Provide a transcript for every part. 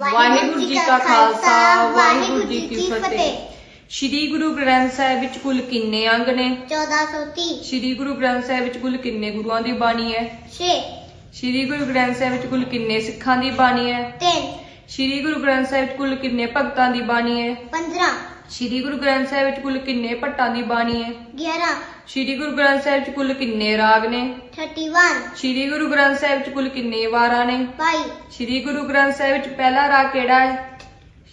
ਵਾਹਿਗੁਰੂ ਜੀ ਕਾ ਖਾਲਸਾ ਵਾਹਿਗੁਰੂ ਜੀ ਕੀ ਫਤਿਹ। ਸ਼੍ਰੀ ਗੁਰੂ ਗ੍ਰੰਥ ਸਾਹਿਬ ਵਿੱਚ ਕੁੱਲ ਕਿੰਨੇ ਅੰਗ ਨੇ? 1430 ਸ਼੍ਰੀ ਗੁਰੂ ਗ੍ਰੰਥ ਸਾਹਿਬ ਵਿੱਚ ਕੁੱਲ ਕਿੰਨੇ ਗੁਰੂਆਂ ਦੀ ਬਾਣੀ ਹੈ? 6 ਸ਼੍ਰੀ ਗੁਰੂ ਗ੍ਰੰਥ ਸਾਹਿਬ ਵਿੱਚ ਕੁੱਲ ਕਿੰਨੇ ਸਿੱਖਾਂ ਦੀ ਬਾਣੀ ਹੈ? 3 ਸ਼੍ਰੀ ਗੁਰੂ ਗ੍ਰੰਥ ਸਾਹਿਬ ਵਿੱਚ ਕੁੱਲ ਕਿੰਨੇ ਭਗਤਾਂ ਦੀ ਬਾਣੀ ਹੈ? 15 ਸ਼੍ਰੀ ਗੁਰੂ ਗ੍ਰੰਥ ਸਾਹਿਬ ਵਿੱਚ ਕੁੱਲ ਕਿੰਨੇ ਭੱਟਾਂ ਦੀ ਬਾਣੀ ਹੈ? 11 ਸ਼੍ਰੀ ਗੁਰੂ ਗ੍ਰੰਥ ਸਾਹਿਬ ਵਿੱਚ ਕੁੱਲ ਕਿੰਨੇ ਰਾਗ ਨੇ? 31 ਸ਼੍ਰੀ ਗੁਰੂ ਗ੍ਰੰਥ ਸਾਹਿਬ ਵਿੱਚ ਕੁੱਲ ਕਿੰਨੇ ਵਾਰਾਂ ਨੇ? 22 ਸ਼੍ਰੀ ਗੁਰੂ ਗ੍ਰੰਥ ਸਾਹਿਬ ਵਿੱਚ ਪਹਿਲਾ ਰਾਗ ਕਿਹੜਾ ਹੈ?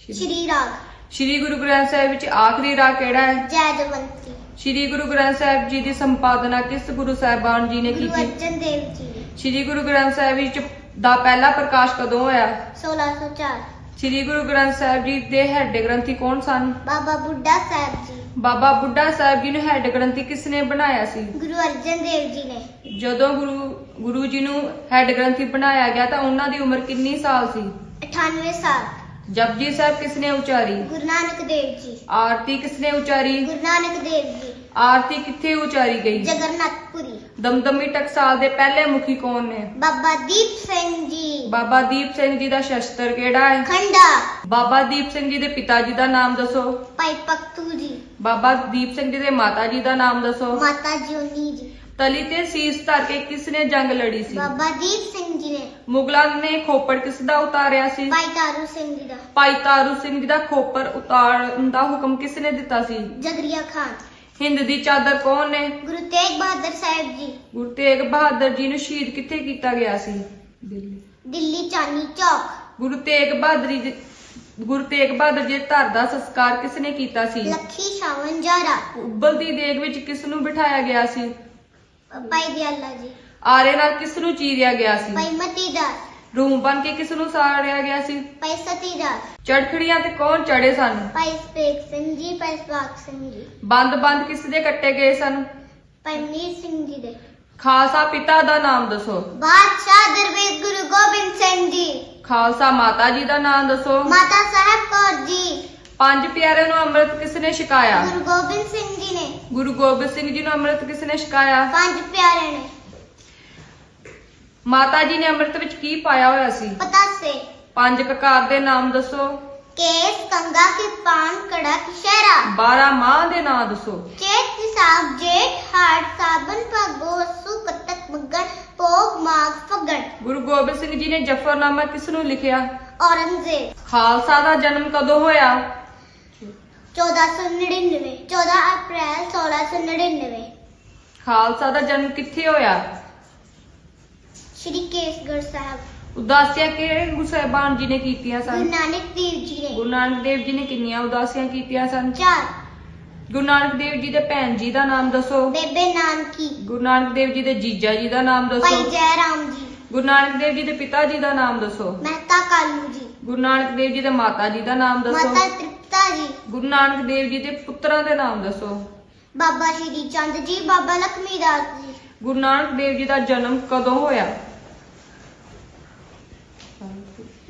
ਸ਼੍ਰੀ ਰਾਗ। ਸ਼੍ਰੀ ਗੁਰੂ ਗ੍ਰੰਥ ਸਾਹਿਬ ਵਿੱਚ ਆਖਰੀ ਰਾਗ ਕਿਹੜਾ ਹੈ? ਜੈਦਵੰਤੀ ਸ਼੍ਰੀ ਗੁਰੂ ਗ੍ਰੰਥ ਸਾਹਿਬ ਜੀ ਦੀ ਸੰਪਾਦਨਾ ਕਿਸ ਗੁਰੂ ਸਾਹਿਬਾਨ ਜੀ ਨੇ ਗੁਰੂ ਕੀਤੀ? ਅਰਜਨ ਦੇਵ ਜੀ ਨੇ। ਸ਼੍ਰੀ ਗੁਰੂ ਗ੍ਰੰਥ ਸਾਹਿਬ ਵਿੱਚ ਦਾ ਪਹਿਲਾ ਪ੍ਰਕਾਸ਼ ਕਦੋਂ ਹੋਇਆ? 1604 ਸ਼੍ਰੀ ਗੁਰੂ ਗ੍ਰੰਥ ਸਾਹਿਬ ਜੀ ਦੇ ਹੈੱਡ ਗ੍ਰੰਥੀ ਕੌਣ ਸਨ? ਬਾਬਾ ਬੁੱਢਾ ਸਾਹਿਬ ਜੀ। ਬਾਬਾ ਬੁੱਢਾ ਸਾਹਿਬ ਜੀ ਨੂੰ ਹੈੱਡ ਗ੍ਰੰਥੀ ਕਿਸ ਨੇ ਬਣਾਇਆ ਸੀ? ਗੁਰੂ ਅਰਜਨ ਦੇਵ ਜੀ ਨੇ। ਜਦੋਂ ਗੁਰੂ ਗੁਰੂ ਜੀ ਨੂੰ ਹੈੱਡ ਗ੍ਰੰਥੀ ਬਣਾਇਆ ਗਿਆ ਤਾਂ ਉਹਨਾਂ ਦੀ ਉਮਰ ਕਿੰਨੀ ਸਾਲ ਸੀ? 98 ਸਾਲ। ਜਪਜੀ ਸਾਹਿਬ ਕਿਸ ਨੇ ਉਚਾਰੀ? ਗੁਰੂ ਨਾਨਕ ਦੇਵ ਜੀ। ਆਰਤੀ ਕਿਸ ਨੇ ਉਚਾਰੀ? ਗੁਰੂ ਨਾਨਕ ਦੇਵ ਜੀ। ਆਰਤੀ ਕਿੱਥੇ ਉਚਾਰੀ ਗਈ? ਜਗਰਨਾਥਪੁਰੀ। ਦਮਦਮੀ ਟਕਸਾਲ ਦੇ ਪਹਿਲੇ ਮੁਖੀ ਕੌਣ ਨੇ? ਬਾਬਾ ਦੀਪ ਸਿੰਘ ਜੀ। ਬਾਬਾ ਦੀਪ ਸਿੰਘ ਜੀ ਦਾ ਸ਼ਸਤਰ ਕਿਹੜਾ ਹੈ? ਖੰਡਾ। ਬਾਬਾ ਦੀਪ ਸਿੰਘ ਜੀ ਦੇ ਪਿਤਾ ਜੀ ਦਾ ਨਾਮ ਦੱਸੋ। ਭਾਈ ਪਖਤੂ ਜੀ। ਬਾਬਾ ਦੀਪ ਸਿੰਘ ਜੀ ਦੇ ਮਾਤਾ ਜੀ ਦਾ ਨਾਮ ਦੱਸੋ। ਮਾਤਾ ਜਿਉਨੀ ਜੀ। ਤਲੀ ਤੇ ਸੀਸ ਧਰ ਕੇ ਕਿਸ ਨੇ ਜੰਗ ਲੜੀ ਸੀ? ਬਾਬਾ ਦੀਪ ਸਿੰਘ ਜੀ ਨੇ। ਮੁਗਲਾਂ ਨੇ ਖੋਪੜ ਕਿਸ ਦਾ ਉਤਾਰਿਆ ਸੀ? ਭਾਈ ਤਾਰੂ ਸਿੰਘ ਜੀ ਦਾ। ਭਾਈ ਤਾਰੂ ਸਿੰਘ ਜੀ ਦਾ ਖੋਪਰ ਉਤਾਰਨ ਦਾ ਹੁਕਮ ਕਿਸ ਨੇ ਦਿੱਤਾ ਸੀ? ਜਗਰੀਆ ਖਾਨ। ਹਿੰਦ ਦੀ ਚਾਦਰ ਕੌਣ ਨੇ? ਗੁਰੂ ਤੇਗ ਬਹਾਦਰ ਸਾਹਿਬ ਜੀ। ਗੁਰੂ ਤੇਗ ਬਹਾਦਰ ਜੀ ਨੂੰ ਸ਼ਹੀਦ ਕਿੱਥੇ ਕੀਤਾ ਗਿਆ ਸੀ? ਦਿੱਲੀ। ਦਿੱਲੀ ਚਾਨੀ ਚੌਕ। ਗੁਰੂ ਤੇਗ ਬਹਾਦਰ ਜੀ ਗੁਰੂ ਤੇਗ ਬਹਾਦਰ ਜੀ ਦੇ ਧਰ ਦਾ ਸੰਸਕਾਰ ਕਿਸ ਨੇ ਕੀਤਾ ਸੀ? ਲੱਖੀ ਸ਼ਾਵਨ ਜਾਰਾ ਉੱਬਲ ਦੀ ਦੇਗ ਵਿੱਚ ਕਿਸ ਨੂੰ ਬਿਠਾਇਆ ਗਿਆ ਸੀ? ਭਾਈ ਦਿਆਲਾ ਜੀ। ਆਰੇ ਨਾਲ ਕਿਸ ਨੂੰ ਚੀਰਿਆ ਗਿਆ ਸੀ? ਭਾਈ ਮਤੀ ਦਾਸ। ਰੂਮ ਬਣ ਕੇ ਕਿਸ ਨੂੰ ਸਾੜਿਆ ਗਿਆ ਸੀ? ਭਾਈ ਸਤੀ ਦਾਸ। ਚੜਖੜੀਆਂ ਤੇ ਕੌਣ ਚੜੇ ਸਨ? ਭਾਈ ਸਪੇਕ ਸਿੰਘ ਜੀ ਭਾਈ ਸਵਾਕ ਸਿੰਘ ਜੀ। ਬੰਦ ਬੰਦ ਕਿਸ ਦੇ ਕੱਟੇ ਗਏ ਸਨ? ਭਾਈ ਮੀਰ ਸਿੰਘ ਜੀ ਦੇ। ਖਾਲਸਾ ਪਿਤਾ ਦਾ ਨਾਮ ਦੱਸੋ। ਬਾਦਸ਼ਾਹ ਦਰਵੇਸ਼ ਗੁਰੂ ਗੋਬਿੰਦ ਸਿੰਘ ਜੀ। ਖਾਲਸਾ ਮਾਤਾ ਜੀ ਦਾ ਨਾਮ ਦੱਸੋ। ਮਾਤਾ ਸਾਹਿਬ ਕੌਰ ਜੀ। ਪੰਜ ਪਿਆਰਿਆਂ ਨੂੰ ਅੰਮ੍ਰਿਤ ਕਿਸ ਨੇ ਛਕਾਇਆ? ਗੁਰੂ ਗੋਬਿੰਦ ਸਿੰਘ ਜੀ ਨੇ। ਗੁਰੂ ਗੋਬਿੰਦ ਸਿੰਘ ਜੀ ਨੂੰ ਅੰਮ੍ਰਿਤ ਕਿਸ ਨੇ ਛਕਾਇਆ? ਪੰਜ ਪਿਆਰੇ ਨੇ। ਮਾਤਾ ਜੀ ਨੇ ਅੰਮ੍ਰਿਤ ਵਿੱਚ ਕੀ ਪਾਇਆ ਹੋਇਆ ਸੀ? ਪਤਾ ਸੇ ਪੰਜ ਕਕਾਰ ਦੇ ਨਾਮ ਦੱਸੋ। ਕੇਸ ਕੰਗਾ ਕੇ ਪਾਨ ਕੜਕ ਸ਼ਹਿਰਾ 12 ਮਾਹ ਦੇ ਨਾਮ ਦੱਸੋ। ਚੇਤ ਸਾਬ ਜੇਠ ਹਾੜ ਸਾਬਨ ਭਗੋ ਮਾਗ ਫਗਣ। ਗੁਰੂ ਗੋਬਿੰਦ ਸਿੰਘ ਜੀ ਨੇ ਜਫਰਨਾਮਾ ਕਿਸ ਨੂੰ ਲਿਖਿਆ? ਔਰੰਗਜ਼ੇਬ। ਖਾਲਸਾ ਦਾ ਜਨਮ ਕਦੋਂ ਹੋਇਆ? 1499 14 ਅਪ੍ਰੈਲ 1699 ਖਾਲਸਾ ਦਾ ਜਨਮ ਕਿੱਥੇ ਹੋਇਆ? ਸ਼੍ਰੀ ਕੇਸਗੜ੍ਹ ਸਾਹਿਬ। ਉਦਾਸੀਆਂ ਕਿਹੜੇ ਗੁਰੂ ਸਾਹਿਬਾਨ ਜੀ ਨੇ ਕੀਤੀਆਂ ਗੁਰੂ ਸਨ ਨਾਨਕ ਦੇਵ ਜੀ ਨੇ। ਗੁਰੂ ਨਾਨਕ ਦੇਵ ਜੀ ਨੇ ਕਿੰਨੀਆਂ ਉਦਾਸੀਆਂ ਕੀਤੀਆਂ ਸਨ? ਚਾਰ। ਗੁਰੂ ਨਾਨਕ ਦੇਵ ਜੀ ਦੇ ਭੈਣ ਜੀ ਦਾ ਨਾਮ ਦੱਸੋ। ਬੇਬੇ ਨਾਨਕੀ। ਗੁਰੂ ਨਾਨਕ ਦੇਵ ਜੀ ਦੇ ਜੀਜਾ ਜੀ ਦਾ ਨਾਮ ਭਾਈ ਦੱਸੋ। ਜੈ ਰਾਮ ਜੀ। ਗੁਰੂ ਨਾਨਕ ਦੇਵ ਜੀ ਦੇ ਪਿਤਾ ਜੀ ਦਾ ਨਾਮ ਦੱਸੋ। ਮਹਿਤਾ ਕਾਲੂ ਜੀ। ਗੁਰੂ ਨਾਨਕ ਦੇਵ ਜੀ ਦੇ ਮਾਤਾ ਜੀ ਦਾ ਨਾਮ ਦੱਸੋ। ਮਾਤਾ ਤ੍ਰਿਪਤਾ ਜੀ। ਗੁਰੂ ਨਾਨਕ ਦੇਵ ਜੀ ਦੇ ਪੁੱਤਰਾਂ ਦੇ ਨਾਮ ਦੱਸੋ। ਬਾਬਾ ਸ਼੍ਰੀ ਚੰਦ ਜੀ ਬਾਬਾ ਲਖਮੀ ਦਾਸ ਜੀ। ਗੁਰੂ ਨਾਨਕ ਦੇਵ ਜੀ ਦਾ ਜਨਮ ਕਦੋਂ ਹੋਇਆ?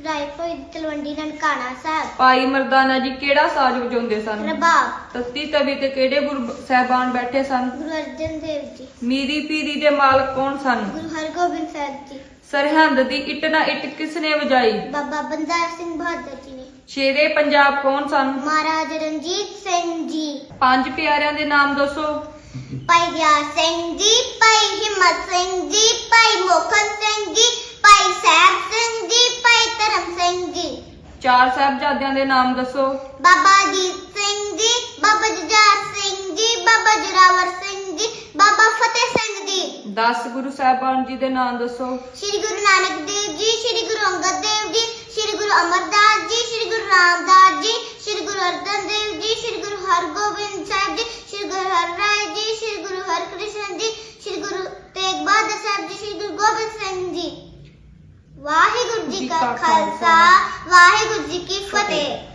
ਰਾਏਪੁਰ ਤਲਵੰਡੀ ਨਨਕਾਣਾ ਸਾਹਿਬ। ਭਾਈ ਮਰਦਾਨਾ ਜੀ ਕਿਹੜਾ ਸਾਜ਼ ਵਜਾਉਂਦੇ ਸਨ? ਰਬਾਬ ਤੱਤੀ ਤਵੀ ਤੇ ਕਿਹੜੇ ਗੁਰੂ ਸਾਹਿਬਾਨ ਬੈਠੇ ਸਨ? ਗੁਰੂ ਅਰਜਨ ਦੇਵ ਜੀ। ਮੀਰੀ ਪੀਰੀ ਦੇ ਮਾਲਕ ਕੌਣ ਸਨ? ਗੁਰੂ ਹਰਗੋਬਿੰਦ ਸਾਹਿਬ ਜੀ। ਸਰਹੰਦ ਦੀ ਇੱਟ ਨਾ ਇੱਟ ਕਿਸ ਨੇ ਵਜਾਈ? ਬਾਬਾ ਬੰਦਾ ਸਿੰਘ ਬਹਾਦਰ ਜੀ ਨੇ। ਸ਼ੇਰੇ ਪੰਜਾਬ ਕੌਣ ਸਨ? ਮਹਾਰਾਜ ਰਣਜੀਤ ਸਿੰਘ ਜੀ। ਪੰਜ ਪਿਆਰਿਆਂ ਦੇ ਨਾਮ ਦੱਸੋ। ਭਾਈ ਦਿਆਲ ਸਿੰਘ ਜੀ ਭਾਈ ਹਿੰਮਤ ਸਿੰਘ ਜੀ ਭਾਈ ਮੋਖਨ ਸਿੰਘ ਜੀ ਭਾਈ ਸਾਹਿਬ ਸਿੰਘ ਜੀ ਚਾਰ ਸਾਹਿਬਜ਼ਾਦਿਆਂ ਦੇ ਨਾਮ ਦੱਸੋ ਬਾਬਾ ਅਜੀਤ ਸਿੰਘ ਜੀ ਬਾਬਾ ਜੁਝਾਰ ਸਿੰਘ ਜੀ ਬਾਬਾ ਜੁਰਾਵਰ ਸਿੰਘ ਜੀ ਬਾਬਾ ਫਤਿਹ ਸਿੰਘ ਜੀ 10 ਗੁਰੂ ਸਾਹਿਬਾਨ ਜੀ ਦੇ ਨਾਮ ਦੱਸੋ ਸ਼੍ਰੀ ਗੁਰੂ ਨਾਨਕ ਦੇਵ ਜੀ ਸ਼੍ਰੀ ਗੁਰੂ ਅੰਗਦ ਦੇਵ ਜੀ ਸ਼੍ਰੀ ਗੁਰੂ ਅਮਰਦਾਸ ਜੀ ਸ਼੍ਰੀ ਗੁਰੂ ਰਾਮਦਾਸ ਜੀ ਸ਼੍ਰੀ ਗੁਰੂ ਅਰਜਨ ਦੇਵ ਜੀ ਸ਼੍ਰੀ ਗੁਰੂ ਹਰਗੋਬਿੰਦ ਸਾਹਿਬ ਜੀ ਸ਼੍ਰੀ ਗੁਰੂ ਹਰਰਾਏ ਜੀ ਸ਼੍ਰੀ ਗੁਰੂ ਹਰਕ੍ਰਿਸ਼ਨ ਜੀ ਸ਼੍ਰੀ ਗੁਰੂ ਤੇਗ ਬਹਾਦਰ ਸਾਹਿਬ ਜੀ ਸ਼੍ਰੀ ਗੁਰੂ ਗੋਬਿੰਦ ਸਿੰਘ ਜੀ ਵਾਹਿਗੁਰੂ ਜੀ ਕਾ ਖਾਲਸਾ ਵਾਹਿਗੁਰੂ ਜੀ ਕੀ ਫਤਿਹ।